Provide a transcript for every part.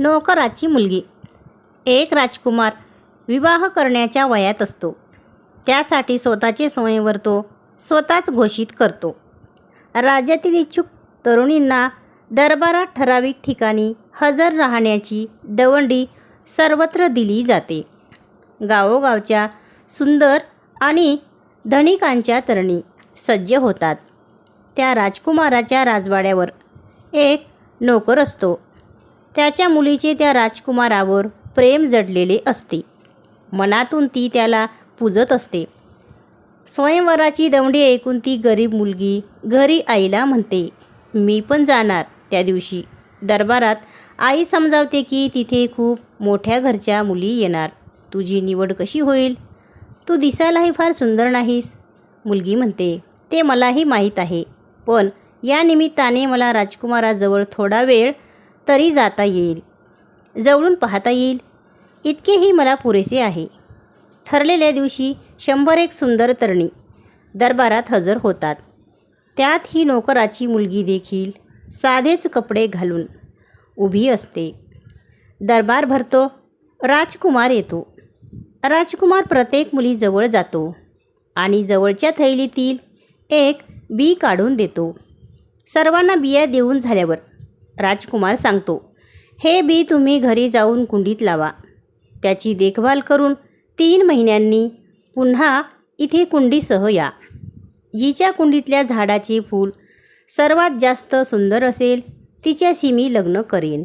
नोकराची मुलगी. एक राजकुमार विवाह करण्याच्या वयात असतो. त्यासाठी स्वतःचे स्वयंवर तो स्वतःच घोषित करतो. राज्यातील इच्छुक तरुणींना दरबारात ठराविक ठिकाणी हजर राहण्याची दवंडी सर्वत्र दिली जाते. गावोगावच्या सुंदर आणि धनिकांच्या तरणी सज्ज होतात. त्या राजकुमाराच्या राजवाड्यावर एक नोकर असतो. त्याच्या मुलीचे त्या राजकुमारावर प्रेम जडलेले असते. मनातून ती त्याला पूजत असते. स्वयंवराची दवडी ऐकून ती गरीब मुलगी घरी आईला म्हणते मी पण जाणार त्या दिवशी. दरबारात आई समजावते की तिथे खूप मोठ्या घरच्या मुली येणार. तुझी निवड कशी होईल? तू दिसायलाही फार सुंदर नाहीस. मुलगी म्हणते ते मलाही माहीत आहे. पण या निमित्ताने मला राजकुमाराजवळ थोडा वेळ तरी जाता येईल. जवळून पाहता येईल. इतकेही मला पुरेसे आहे. ठरलेल्या दिवशी शंभर एक सुंदर तरणी दरबारात हजर होतात. त्यात ही नोकराची मुलगी देखील साधेच कपडे घालून उभी असते. दरबार भरतो. राजकुमार येतो. राजकुमार प्रत्येक मुलीजवळ जातो आणि जवळच्या थैलीतील एक बी काढून देतो. सर्वांना बिया देऊन झाल्यावर राजकुमार सांगतो हे बी तुम्ही घरी जाऊन कुंडीत लावा. त्याची देखभाल करून तीन महिन्यांनी पुन्हा इथे कुंडीसह या. जिच्या कुंडीतल्या झाडाचे फूल सर्वात जास्त सुंदर असेल तिच्याशी मी लग्न करेन.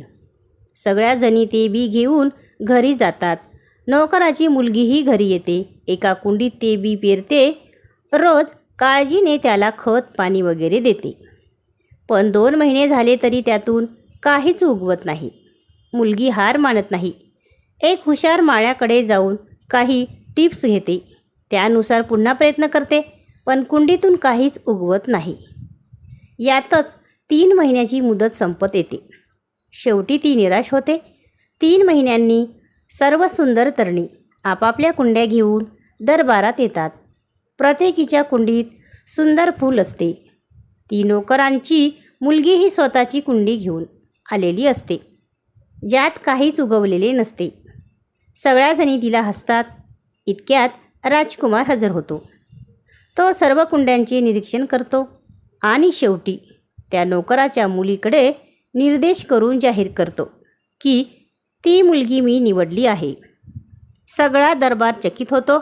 सगळ्या जणी ते बी घेऊन घरी जातात. नोकराची मुलगीही घरी येते. एका कुंडीत ते बी पेरते. रोज काळजीने त्याला खत पाणी वगैरे देते. पण दोन महिने झाले तरी त्यातून काहीच उगवत नाही. मुलगी हार मानत नाही. एक हुशार माळ्याकडे जाऊन काही टिप्स घेते. त्यानुसार पुन्हा प्रयत्न करते पण कुंडीतून काहीच उगवत नाही. यातच तीन महिन्याची मुदत संपत येते. शेवटी ती निराश होते. तीन महिन्यांनी सर्व सुंदर तरणी आपापल्या कुंड्या घेऊन दरबारात येतात. प्रत्येकीच्या कुंडीत सुंदर फूल असते. ती नोकरांची मुलगीही स्वतःची कुंडी घेऊन आलेली असते. ज्यात काहीच उगवलेले नसते. सगळ्याजणी तिला हसतात. इतक्यात राजकुमार हजर होतो. तो सर्व कुंड्यांचे निरीक्षण करतो आणि शेवटी त्या नोकराच्या मुलीकडे निर्देश करून जाहीर करतो की ती मुलगी मी निवडली आहे. सगळा दरबार चकित होतो.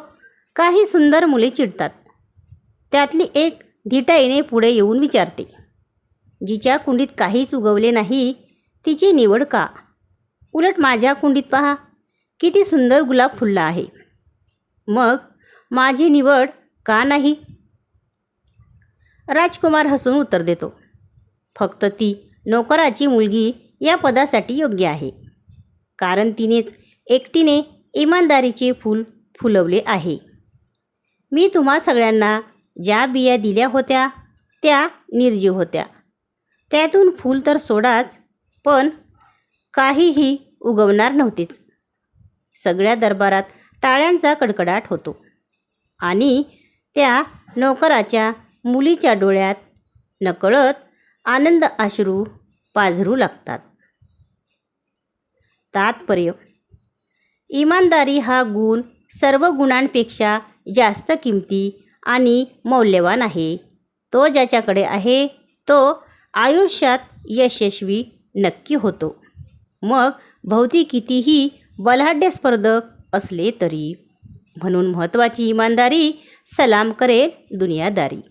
काही सुंदर मुले चिडतात. त्यातली एक धिटाईने पुढे येऊन विचारते. जिच्या कुंडीत काहीच उगवले नाही तिची निवड का? उलट माझ्या कुंडीत पहा. किती सुंदर गुलाब फुलला आहे. मग माझी निवड का नाही? राजकुमार हसून उत्तर देतो. फक्त ती नोकराची मुलगी या पदासाठी योग्य आहे. कारण तिनेच एकटीने इमानदारीचे फूल फुलवले आहे. मी तुम्हा सगळ्यांना ज्या बिया दिल्या होत्या त्या निर्जीव होत्या. त्यातून फूल तर सोडाच पण काहीही उगवणार नव्हतेच. सगळ्या दरबारात टाळ्यांचा कडकडाट होतो. आणि त्या नोकराच्या मुलीच्या डोळ्यात नकळत आनंद अश्रू पाझरू लागतात. तात्पर्य इमानदारी हा गुण सर्व गुणांपेक्षा जास्त किमती आणि मौल्यवान आहे. तो ज्याच्याकडे आहे तो आयुष्यात यशस्वी नक्की होतो. मग भोवती कितीही बलाढ्य स्पर्धक असले तरी म्हणून महत्त्वाची इमानदारी सलाम करेल दुनियादारी.